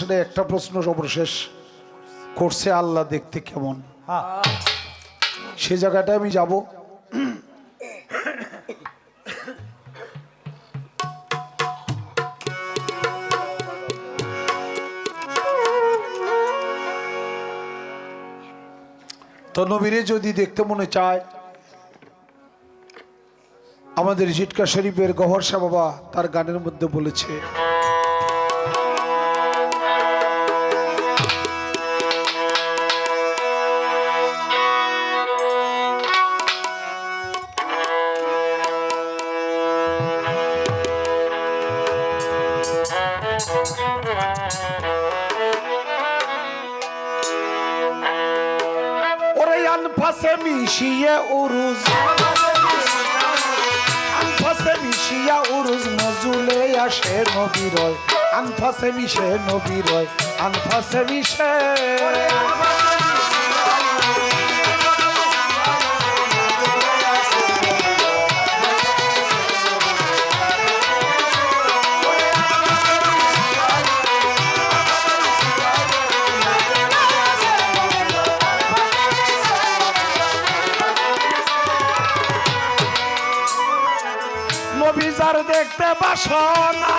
আসে একটা প্রশ্ন সর্বশেষ। করছে আল্লাহ দেখতে কেমন? সে জায়গাটায় আমি যাব। তো নবীরে যদি দেখতে মনে চায় আমাদের জিটকা শরীফের গহর শাহ বাবা তার গানের মধ্যে বলেছে আনফাসে মিশিয়ে উরুজ। আনফাসে মিশিয়া উরুজ নজুলে আসে নবীরয়। আনফাসে মিশে নবীরয় আনফাসে মিশে। নবীজার দেখতে বাসনা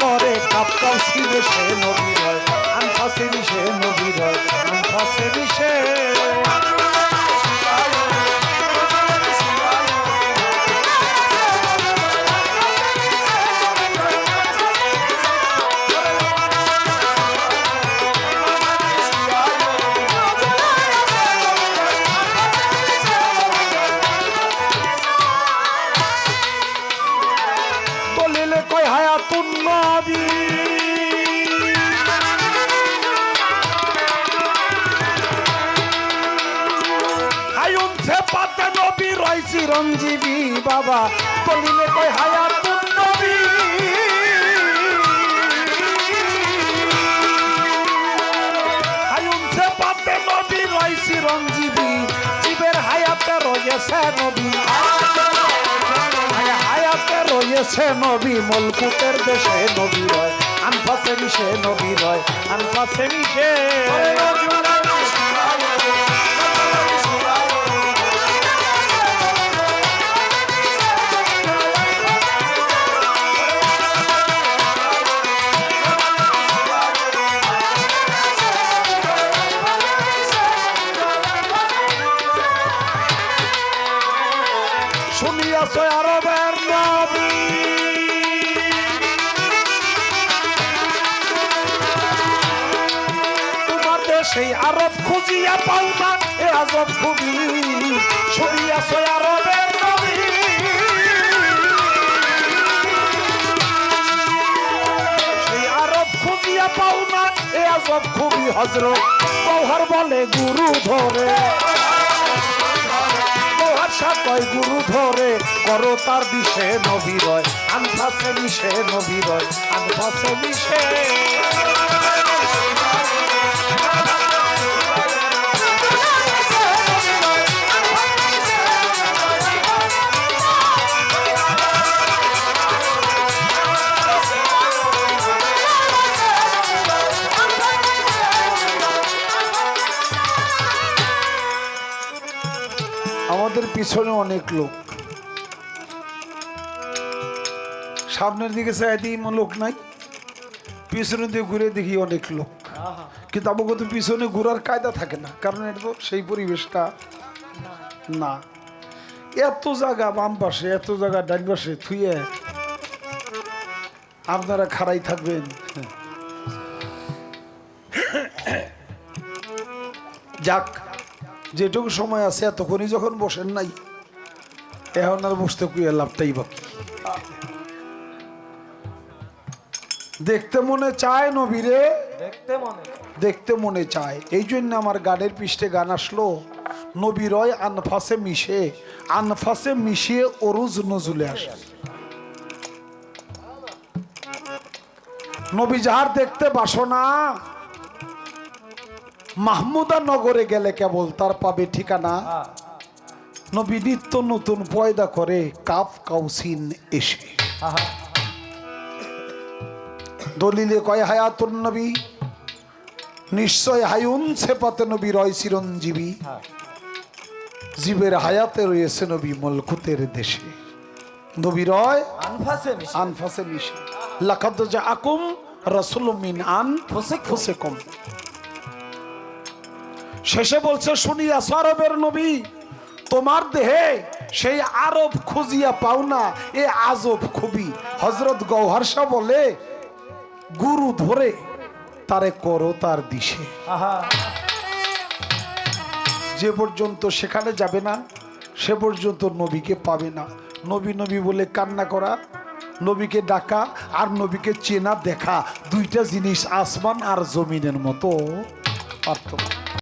করে কাপকাও শিবে সে নবী রয় দলিলে কয় হায়াতুন নবী হায়ুন সে পাতে নবী রয় চিরঞ্জীবী বাবা দলিলে কয় হায়াতুন নবী হায়ুন সে পাতে নবী রয় চিরঞ্জীবী, জীবের হায়াতে রয়েছে নবী। রয়েছে নবী মলকুতের দেশে নবী রয়। আনফাসে মিশে নবী রয় আনফাসে মিশে শুনিয়াছ আরবের নবী। তোমাদের সেই আরব খুঁজিয়া পাও এ আজব খুবই। শুনিয়াছ আরবের নবী। সেই আরব এ আজব খুবই হজরত। কৌহর বলে, গুরু ধরে। ভাষা কয় গুরু ধরে করো তার বিষে নবীরয়। আনফাসে মিশে নবীরয় আনফাসে মিশে। আমাদের পিছনে অনেক লোক। সামনের দিকে চাইতে লোক নাই পিছনের দিকে ঘুরে দেখি অনেক লোক। কিন্তু আমাকে তো পিছনে ঘোরার কায়দা থাকে না কারণ এটা তো সেই পরিবেশটা না। এত জায়গা বাম পাশে এত জায়গা ডান পাশে থুয়ে আপনারা খাড়াই থাকবেন। যাক যেটুকু সময় আছে এতক্ষণই যখন বসেন নাই এখন আর বসতে কুয়ে লাভটাই বাকি। দেখতে মনে চায় নবীরে দেখতে মনে দেখতে মনে চায়। এই জন্য আমার গানের পৃষ্ঠে গান আসলো নবী রয় আনফাসে মিশে আনফাসে মিশিয়ে অরুজ নজুলে আসে। নবী যাহার দেখতে বাসনা মাহমুদা নগরে গেলে কেবল তার পাবে ঠিকানা। নবী নিত্য নতুন পয়দা করে কাফ কাউসিন এসে। দলিলে কয় হায়াতুন নবী নিশ্চয় হায়ুন সেপাতে নবী রয় চিরঞ্জীবী। জীবের হায়াতে রয়েছে নবী মলকুতের দেশে। নবী রয় আনফাসে মিশে। আকুম রাসূল মিন আন। ফুসিকুম। শেষে বলছে শুনিয়া সরবের নবী? তোমার দেহে সেই আরব খুঁজিয়া পাও না এ আজব খুবই। হজরত গৌহর শাহ বলে গুরু ধরে তারে করো তার দিশে। যে পর্যন্ত সেখানে যাবে না সে পর্যন্ত নবীকে পাবে না। নবী নবী বলে কান্না করা নবীকে ডাকা আর নবীকে চেনা দেখা দুইটা জিনিস আসমান আর জমিনের মতো পার্থক্য।